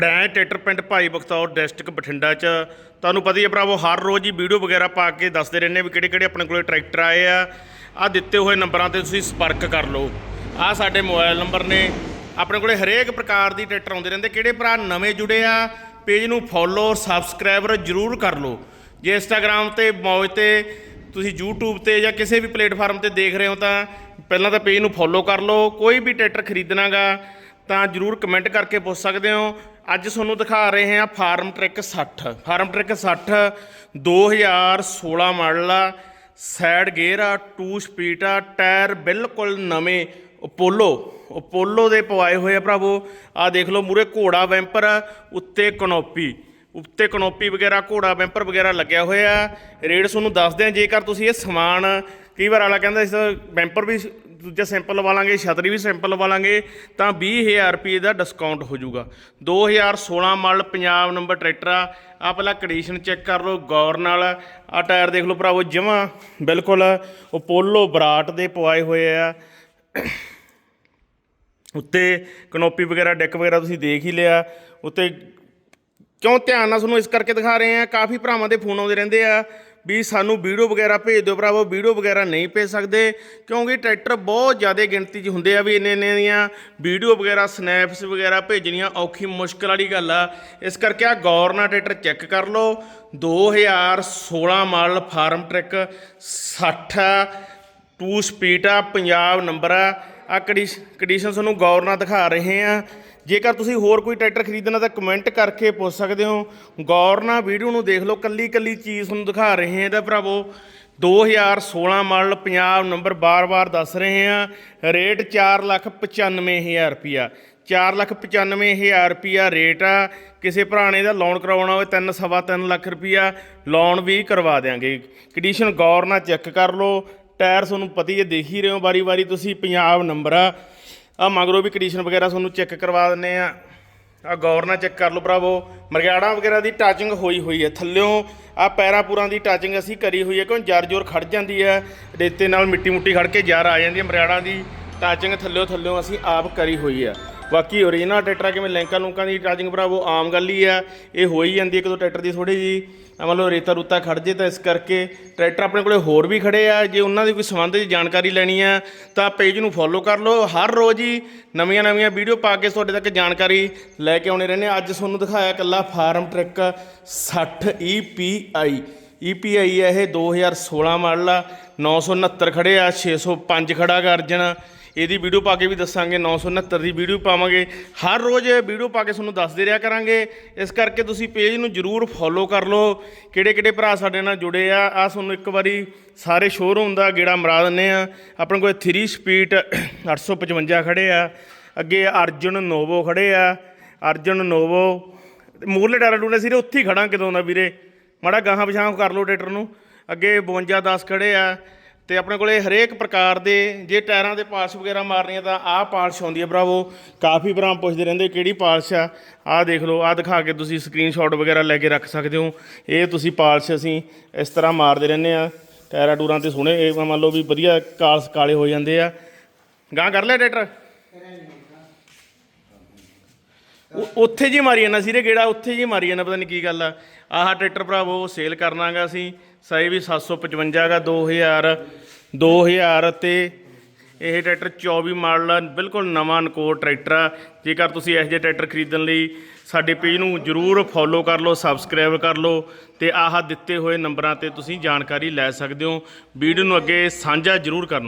ਬੜੈਂ tractor ਪਿੰਡ ਭਾਈ ਬਖਤੌਰ district Bathinda ਚ। ਤੁਹਾਨੂੰ ਪਤਾ ਹੀ ਹੈ ਭਰਾਵੋ, ਹਰ ਰੋਜ਼ ਹੀ ਵੀਡੀਓ ਵਗੈਰਾ ਪਾ ਕੇ ਦੱਸਦੇ ਰਹਿੰਦੇ ਵੀ ਕਿਹੜੇ ਕਿਹੜੇ ਆਪਣੇ ਕੋਲੇ ਟਰੈਕਟਰ ਆਏ ਆ। ਆ ਦਿੱਤੇ ਹੋਏ ਨੰਬਰਾਂ ਤੇ ਤੁਸੀਂ ਸੰਪਰਕ ਕਰ ਲਓ। ਆ ਸਾਡੇ ਮੋਬਾਈਲ ਨੰਬਰ ਨੇ। ਆਪਣੇ ਕੋਲੇ ਹਰੇਕ ਪ੍ਰਕਾਰ ਦੀ ਟਰੈਕਟਰ ਆਉਂਦੇ ਰਹਿੰਦੇ। ਕਿਹੜੇ ਭਰਾ ਨਵੇਂ ਜੁੜੇ ਆ, ਪੇਜ ਨੂੰ ਫੋਲੋ ਸਬਸਕ੍ਰਾਈਬਰ ਜਰੂਰ ਕਰ ਲਓ। ਜੇ ਇੰਸਟਾਗ੍ਰam ਤੇ, ਮੌਜ ਤੇ, ਤੁਸੀਂ YouTube ਤੇ ਜਾਂ ਕਿਸੇ ਵੀ ਪਲੇਟਫਾਰਮ ਤੇ ਦੇਖ ਰਹੇ ਹੋ ਤਾਂ ਪਹਿਲਾਂ ਤਾਂ ਪੇਜ ਨੂੰ ਫੋਲੋ ਕਰ ਲਓ। ਕੋਈ ਵੀ ਟਰੈਕਟਰ ਖਰੀਦਣਾਗਾ ਤਾਂ ਜਰੂਰ ਕਮੈਂਟ ਕਰਕੇ ਪੁੱਛ ਸਕਦੇ ਹੋ। ਅੱਜ ਤੁਹਾਨੂੰ ਦਿਖਾ ਰਹੇ ਹਾਂ Farmtrac 60 Farmtrac 60 2016 model ਆ। ਸਾਈਡ ਗੇਅਰ ਆ 2 ਸਪੀਡ ਆ, ਟਾਇਰ ਬਿਲਕੁਲ ਨਵੇਂ ਅਪੋਲੋ ਅਪੋਲੋ ਦੇ ਪਵਾਏ ਹੋਏ ਆ ਭਰਾਵੋ। ਆ ਦੇਖ ਲਓ ਮੂਰੇ ਘੋੜਾ ਵੈਂਪਰ ਆ, ਉੱਤੇ ਕਨੋਪੀ। ਉੱਤੇ ਕਨੋਪੀ ਵਗੈਰਾ, ਘੋੜਾ ਵੈਂਪਰ ਵਗੈਰਾ ਲੱਗਿਆ ਹੋਇਆ। ਰੇਟ ਤੁਹਾਨੂੰ ਦੱਸਦੇ ਆ, ਜੇਕਰ ਤੁਸੀਂ ਇਹ ਸਮਾਨ, ਕਈ ਵਾਰ ਵਾਲਾ ਕਹਿੰਦਾ ਇਸ ਵੈਂਪਰ ਵੀ ਦੂਜਾ ਸੈਂਪਲ ਲਵਾ ਲਾਂਗੇ ਛਤਰੀ ਵੀ ਸੈਂਪਲ ਲਵਾ ਲਾਂਗੇ ਤਾਂ 20000 ਰੁਪਏ ਦਾ ਡਿਸਕਾਊਂਟ ਹੋ ਜਾਊਗਾ। 2016 ਮਾਡਲ ਪੰਜਾਬ ਨੰਬਰ ਟਰੈਕਟਰ ਆ। ਆ ਪਹਿਲਾਂ ਕੰਡੀਸ਼ਨ ਚੈੱਕ ਕਰ ਲਓ, ਗੌਰ ਨਾਲ। ਆ ਟਾਇਰ ਦੇਖ ਲਓ ਭਰਾਵੋ, ਜਮਾਂ ਬਿਲਕੁਲ ਅਪੋਲੋ ਬਰਾਟ ਦੇ ਪਵਾਏ ਹੋਏ ਆ। ਉੱਤੇ ਕਨੋਪੀ ਵਗੈਰਾ ਡੈਕ ਵਗੈਰਾ ਤੁਸੀਂ ਦੇਖ ਹੀ ਲਿਆ। ਉੱਤੇ ਕਿਉਂ ਧਿਆਨ ਨਾਲ ਤੁਹਾਨੂੰ ਇਸ ਕਰਕੇ ਦਿਖਾ ਰਹੇ ਆ, ਕਾਫੀ ਭਰਾਵਾਂ ਦੇ ਫੋਨ ਆਉਂਦੇ ਰਹਿੰਦੇ ਆ। ਵੀ ਸਾਨੂੰ ਵੀਡੀਓ ਵਗੈਰਾ ਭੇਜ ਦਿਓ ਭਰਾਵੋ, ਵੀਡੀਓ ਵਗੈਰਾ ਨਹੀਂ ਭੇਜ ਸਕਦੇ ਕਿਉਂਕਿ ਟਰੈਕਟਰ ਬਹੁਤ ਜ਼ਿਆਦਾ ਗਿਣਤੀ 'ਚ ਹੁੰਦੇ ਆ ਵੀ ਇੰਨੇ ਇੰਨੇ ਦੀਆਂ ਵੀਡੀਓ ਵਗੈਰਾ ਸਨੈਪਸ ਵਗੈਰਾ ਭੇਜਣੀਆਂ ਔਖੀ ਮੁਸ਼ਕਲ ਵਾਲੀ ਗੱਲ ਆ। ਇਸ ਕਰਕੇ ਆ ਗੌਰ ਨਾਲ ਟਰੈਕਟਰ ਚੈੱਕ ਕਰ ਲਓ। 2016 model Farmtrac 60 two speed ਆ ਪੰਜਾਬ ਨੰਬਰ ਆ। ਆ ਕੰਡੀਸ਼ਨ ਤੁਹਾਨੂੰ ਗੌਰ ਨਾਲ ਦਿਖਾ ਰਹੇ ਆ। ਜੇਕਰ ਤੁਸੀਂ ਹੋਰ ਕੋਈ ਟਰੈਕਟਰ ਖਰੀਦਣਾ ਤਾਂ ਕਮੈਂਟ ਕਰਕੇ ਪੁੱਛ ਸਕਦੇ ਹੋ। ਗੌਰ ਨਾਲ ਵੀਡੀਓ ਨੂੰ ਦੇਖ ਲਓ ਕੱਲੀ ਕੱਲੀ ਚੀਜ਼ ਤੁਹਾਨੂੰ ਦਿਖਾ ਰਹੇ ਆ ਇਹਦਾ ਭਰਾਵੋ। 2016 ਮਾਡਲ ਪੰਜਾਬ ਨੰਬਰ ਬਾਰ-ਬਾਰ ਦੱਸ ਰਹੇ ਹਾਂ। ਰੇਟ 495000 ਰੁਪਿਆ 495000 ਰੁਪਿਆ ਰੇਟ ਆ। ਕਿਸੇ ਭਰਾ ਨੇ ਦਾ ਲੋਨ ਕਰਵਾਉਣਾ ਹੋਵੇ 3 ਸਵਾ 3 ਲੱਖ ਰੁਪਿਆ ਲੋਨ ਵੀ ਕਰਵਾ ਦੇਾਂਗੇ ਕੰਡੀਸ਼ਨ ਗੌਰ ਨਾਲ ਚੈੱਕ ਕਰ ਲਓ। ਟਾਇਰ ਤੁਹਾਨੂੰ ਪਤੀ ਹੀ ਹੈ, ਦੇਖ ਹੀ ਰਹੇ ਹੋ ਵਾਰੀ-ਵਾਰੀ ਤੁਸੀਂ, ਪੰਜਾਬ ਨੰਬਰ ਆ। ਆ ਮਗਰੋਂ ਵੀ ਕੰਡੀਸ਼ਨ ਵਗੈਰਾ ਤੁਹਾਨੂੰ ਚੈੱਕ ਕਰਵਾ ਦਿੰਨੇ ਆ। ਆ ਗੌਰ ਨਾਲ ਚੈੱਕ ਕਰ ਲਓ ਭਰਾਵੋ। ਮਰਗਾੜਾ ਵਗੈਰਾ ਦੀ ਟਾਚਿੰਗ ਹੋਈ ਹੋਈ ਹੈ। ਥੱਲਿਓਂ ਆ ਪੈਰਾਂ ਪੂਰਾਂ ਦੀ ਟਾਚਿੰਗ ਅਸੀਂ ਕਰੀ ਹੋਈ ਹੈ ਕਿਉਂ? ਜਰ ਜੋਰ ਖੜ ਜਾਂਦੀ ਹੈ। ਰੇਤੇ ਨਾਲ ਮਿੱਟੀ ਮੁੱਟੀ ਖੜ ਕੇ ਜਰ ਆ ਜਾਂਦੀ ਹੈ। ਮਰਗਾੜਾ ਦੀ ਟਾਚਿੰਗ ਥੱਲਿਓਂ ਥੱਲਿਓਂ ਅਸੀਂ ਆਪ ਕਰੀ ਹੋਈ ਹੈ। ਬਾਕੀ ਓਰੀਜਨਲ ਟਰੈਕਟਰ ਕਿਵੇਂ ਲੈਂਕਾਂ ਲੂੰਕਾਂ ਦੀ ਟਾਚਿੰਗ ਭਰਾਵੋ, ਆਮ ਗੱਲ ਹੀ ਆ ਇਹ ਹੋ ਹੀ ਜਾਂਦੀ ਹੈ ਕਦੋਂ ਟਰੈਕਟਰ ਦੀ ਥੋੜੀ ਜੀ ਮੰਨ ਲਓ ਰੇਤਾ ਰੂਤਾ ਖੜ ਜੇ ਤਾਂ ਇਸ ਕਰਕੇ ਟਰੈਕਟਰ ਆਪਣੇ ਕੋਲੇ ਹੋਰ ਵੀ ਖੜੇ ਆ, ਜੇ ਉਹਨਾਂ ਦੀ ਕੋਈ ਸੰਬੰਧ ਦੀ ਜਾਣਕਾਰੀ ਲੈਣੀ ਆ, ਤਾਂ ਪੇਜ ਨੂੰ ਫੋਲੋ ਕਰ ਲਓ। ਹਰ ਰੋਜ਼ ਹੀ ਨਵੀਆਂ ਨਵੀਆਂ ਵੀਡੀਓ ਪਾ ਕੇ ਤੁਹਾਡੇ ਤੱਕ ਜਾਣਕਾਰੀ ਲੈ ਕੇ ਆਉਣੇ ਰਹਿੰਦੇ ਅੱਜ ਤੁਹਾਨੂੰ ਦਿਖਾਇਆ ਕੱਲਾ ਫਾਰਮ ਟਰੈਕ 60 EPI EPI ਹੈ ਇਹ 2016 ਮਾਡਲ ਆ 969 ਖੜੇ ਆ 605 ਖੜਾ ਗਾ ਅਰਜਨ। ਇਹਦੀ ਵੀਡੀਓ ਪਾ ਕੇ ਵੀ ਦੱਸਾਂਗੇ 969 ਦੀ ਵੀਡੀਓ ਪਾਵਾਂਗੇ। ਹਰ ਰੋਜ਼ ਵੀਡੀਓ ਪਾ ਕੇ ਤੁਹਾਨੂੰ ਦੱਸਦੇ ਰਿਹਾ ਕਰਾਂਗੇ। ਇਸ ਕਰਕੇ ਤੁਸੀਂ ਪੇਜ ਨੂੰ ਜਰੂਰ ਫੋਲੋ ਕਰ ਲਓ। ਕਿਹੜੇ ਕਿਹੜੇ ਭਰਾ ਸਾਡੇ ਨਾਲ ਜੁੜੇ ਆ ਆ ਤੁਹਾਨੂੰ ਇੱਕ ਵਾਰੀ ਸਾਰੇ ਸ਼ੋਰੂਮ ਦਾ ਗੇੜਾ ਮਰਾ ਦਿੰਨੇ ਆ। ਆਪਣੇ ਕੋਲ 3 ਸਪੀਡ 855 ਖੜੇ ਆ। ਅੱਗੇ ਅਰਜਨ ਨੋਵੋ ਖੜੇ ਆ। ਅਰਜਨ ਨੋਵੋ, ਮੂਰਲੇ ਟਾਇਰ ਟੂਨੇ ਸਿਰੇ ਉੱਥੇ ਹੀ ਖੜਾ ਕਿਦੋਂ ਦਾ ਵੀਰੇ? ਮਾੜਾ ਗਾਹਾਂ ਪਛਾਂ ਕਰ ਲਓ ਟਰੈਕਟਰ ਨੂੰ। ਅੱਗੇ 52 10 ਖੜੇ ਆ। ਤੇ ਆਪਣੇ ਕੋਲੇ ਹਰੇਕ ਪ੍ਰਕਾਰ ਦੇ, ਜੇ ਟਾਇਰਾਂ ਦੇ ਪਾਲਸ਼ ਵਗੈਰਾ ਮਾਰਨੀ ਆ ਤਾਂ ਆਹ ਪਾਲਸ਼ ਆਉਂਦੀ ਹੈ ਭਰਾਵੋ। ਕਾਫੀ ਭਰਾ ਪੁੱਛਦੇ ਰਹਿੰਦੇ ਕਿਹੜੀ ਪਾਲਸ਼ ਆ। ਆਹ ਦੇਖ ਲਓ, ਆਹ ਦਿਖਾ ਕੇ ਤੁਸੀਂ ਸਕਰੀਨਸ਼ਾਟ ਵਗੈਰਾ ਲੈ ਕੇ ਰੱਖ ਸਕਦੇ ਹੋ। ਇਹ ਤੁਸੀਂ ਪਾਲਸ਼ ਅਸੀਂ ਇਸ ਤਰ੍ਹਾਂ ਮਾਰਦੇ ਰਹਿੰਦੇ ਆ ਟਾਇਰਾਂ ਟੂਰਾਂ ਤੇ ਸੋਹਣੇ, ਇਹ ਮੰਨ ਲਓ ਵੀ ਵਧੀਆ ਕਾਲਸ ਕਾਲੇ ਹੋ ਜਾਂਦੇ ਆ। ਗਾਂ ਕਰ ਲਿਆ ਟਰੈਕਟਰ? ਉ- ਉੱਥੇ ਜੀ ਮਾਰੀ ਜਾਂਦਾ, ਸੀਰੇ ਗੇੜਾ ਉੱਥੇ ਜੀ ਮਾਰੀ ਜਾਂਦਾ, ਪਤਾ ਨਹੀਂ ਕੀ ਗੱਲ ਆ। ਆਹ ਟਰੈਕਟਰ ਭਰਾਵੋ ਸੇਲ ਕਰਨਾਗਾ ਅਸੀਂ, ਸਾਈ ਵੀ 755 ਗਾ 2000 2000 ਤੇ ਇਹ ਟਰੈਕਟਰ 24 ਮਾਡਲ ਬਿਲਕੁਲ ਨਵਾਂ ਨਕੋਰ ਟਰੈਕਟਰ ਆ। ਜੇਕਰ ਤੁਸੀਂ ਇਹੋ ਜਿਹੇ ਟਰੈਕਟਰ ਖਰੀਦਣ ਲਈ ਸਾਡੇ ਪੇਜ ਨੂੰ ਜਰੂਰ ਫੋਲੋ ਕਰ ਲਓ ਸਬਸਕ੍ਰਾਈਬ ਕਰ ਲਓ ਤੇ ਆਹ ਦਿੱਤੇ ਹੋਏ ਨੰਬਰਾਂ ਤੇ ਤੁਸੀਂ ਜਾਣਕਾਰੀ ਲੈ ਸਕਦੇ ਹੋ। ਵੀਡੀਓ ਨੂੰ ਅੱਗੇ ਸਾਂਝਾ ਜਰੂਰ ਕਰਨਾ।